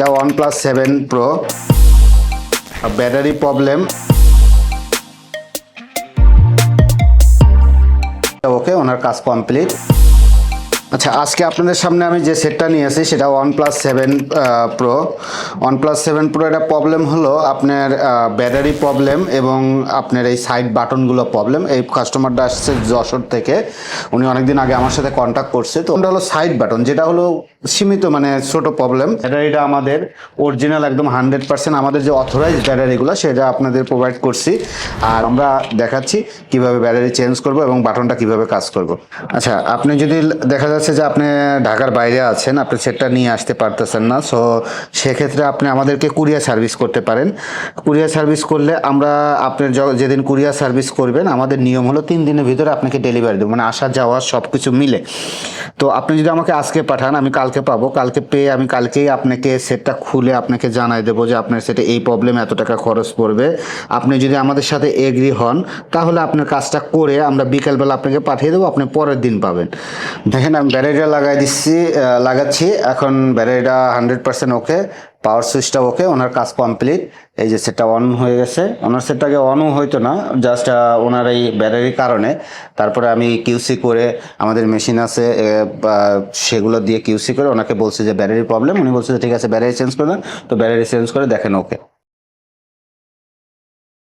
এটা one plus seven pro battery problem okay ওনার কাজ complete আচ্ছা আজকে আপনাদের সামনে আমি যে সেটটা নিয়ে আসি সেটা one plus seven pro one plus seven pro এটা প্রবলেম হলো আপনার ব্যাটারি প্রবলেম এবং আপনার এই সাইড বাটনগুলো প্রবলেম এই কাস্টমারটা আসছে যশোর থেকে। উনি অনেকদিন আগে আমার সাথে কন্ট্যাক্ট করছে। তো ওটা হলো সাইড বাটন যেটা হলো সীমিত মানে ছোট প্রবলেম ব্যাটারিটা আমাদের অরিজিনাল একদম হান্ড্রেড পার্সেন্ট আমাদের যে অথরাইজ ব্যাটারিগুলো সেটা আপনাদের প্রোভাইড করছি। আর আমরা দেখাচ্ছি কীভাবে ব্যাটারি চেঞ্জ করব এবং বাটনটা কীভাবে কাজ করব। আচ্ছা আপনি যদি দেখা যাচ্ছে যে আপনি ঢাকার বাইরে আছেন, আপনি সেটটা নিয়ে আসতে পারতেছেন না। সো সেক্ষেত্রে আপনি আমাদেরকে কুরিয়ার সার্ভিস করতে পারেন। কুরিয়ার সার্ভিস করলে আমরা আপনার য- যেদিন কুরিয়ার সার্ভিস করবেন, আমাদের নিয়ম হলো তিন দিনের ভিতরে আপনাকে ডেলিভারি দেবো মানে আসা যাওয়া সব কিছু মিলে। তো আপনি যদি আমাকে আজকে পাঠান, আমি কালকে পাবো। কালকে পেয়ে আমি কালকেই আপনাকে সেটটা খুলে আপনাকে জানাই দেবো যে আপনার সেটে এই প্রবলেম এত টাকা খরচ পড়বে। আপনি যদি আমাদের সাথে এগ্রি হন, তাহলে আপনার কাজটা করে আমরা বিকেলবেলা আপনাকে পাঠিয়ে দেবো, আপনি পরের দিন পাবেন। দেখেন আমি ব্যাটারিটা লাগাই দিচ্ছি লাগাচ্ছি। এখন ব্যাটারিটা হান্ড্রেড পার্সেন্ট ওকে পাওয়ার সুইচটা ওকে, ওনার কাজ কমপ্লিট এই যে সেটটা অন হয়ে গেছে। ওনার সেটটাকে অনও হইতো না জাস্ট ওনার এই ব্যাটারির কারণে। তারপরে আমি কিউসি করে আমাদের মেশিন আছে সেগুলো দিয়ে কিউসি করে ওনাকে বলছে যে ব্যাটারি প্রবলেম উনি বলছে যে, ঠিক আছে, ব্যাটারি চেঞ্জ করে দেন। তো ব্যাটারি চেঞ্জ করে দেখেন ওকে।